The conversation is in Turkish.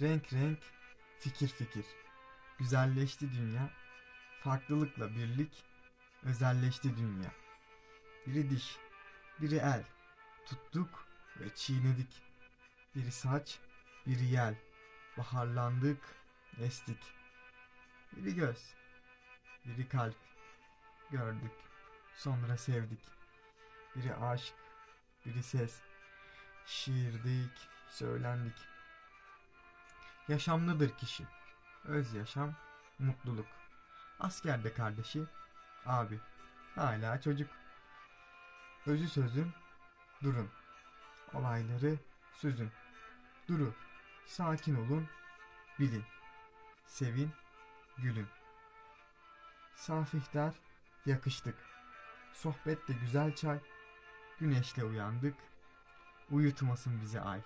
Renk renk, fikir fikir. Güzelleşti dünya. Farklılıkla birlik, özelleşti dünya. Biri diş, biri el. Tuttuk ve çiğnedik. Biri saç, biri yel. Baharlandık, estik. Biri göz, biri kalp. Gördük, sonra sevdik. Biri aşk, biri ses. Şiirdik, söylendik. Yaşamlıdır kişi. Öz yaşam, mutluluk. Askerde kardeşi, abi. Hala çocuk. Özü sözüm, durun. Olayları süzün. Duru, sakin olun, bilin. Sevin, gülün. Safihtar, yakıştık. Sohbette güzel çay. Güneşle uyandık. Uyutmasın bizi ay.